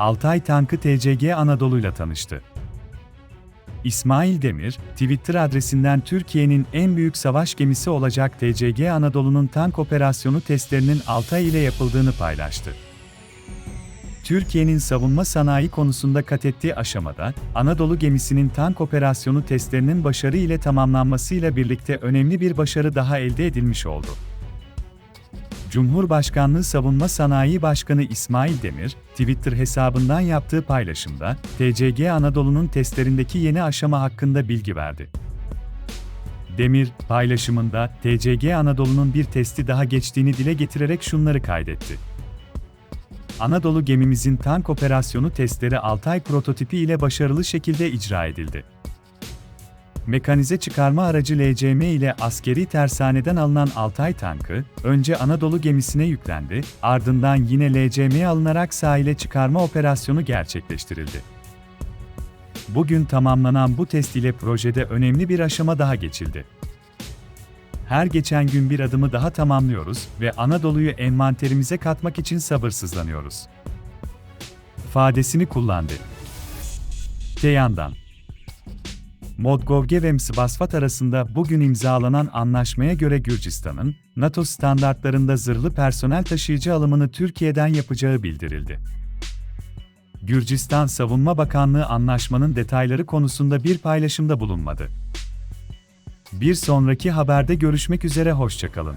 Altay tankı TCG Anadolu'yla tanıştı. İsmail Demir, Twitter adresinden Türkiye'nin en büyük savaş gemisi olacak TCG Anadolu'nun tank operasyonu testlerinin Altay ile yapıldığını paylaştı. Türkiye'nin savunma sanayi konusunda kat ettiği aşamada, Anadolu gemisinin tank operasyonu testlerinin başarı ile tamamlanmasıyla birlikte önemli bir başarı daha elde edilmiş oldu. Cumhurbaşkanlığı Savunma Sanayi Başkanı İsmail Demir, Twitter hesabından yaptığı paylaşımda, TCG Anadolu'nun testlerindeki yeni aşama hakkında bilgi verdi. Demir, paylaşımında TCG Anadolu'nun bir testi daha geçtiğini dile getirerek şunları kaydetti. Anadolu gemimizin tank operasyonu testleri Altay prototipi ile başarılı şekilde icra edildi. Mekanize çıkarma aracı LCM ile askeri tersaneden alınan Altay tankı, önce Anadolu gemisine yüklendi, ardından yine LCM alınarak sahile çıkarma operasyonu gerçekleştirildi. Bugün tamamlanan bu test ile projede önemli bir aşama daha geçildi. Her geçen gün bir adımı daha tamamlıyoruz ve Anadolu'yu envanterimize katmak için sabırsızlanıyoruz. ifadesini kullandı. Te yandan, Modgovge ve Msvasvat arasında bugün imzalanan anlaşmaya göre Gürcistan'ın, NATO standartlarında zırhlı personel taşıyıcı alımını Türkiye'den yapacağı bildirildi. Gürcistan Savunma Bakanlığı anlaşmanın detayları konusunda bir paylaşımda bulunmadı. Bir sonraki haberde görüşmek üzere hoşçakalın.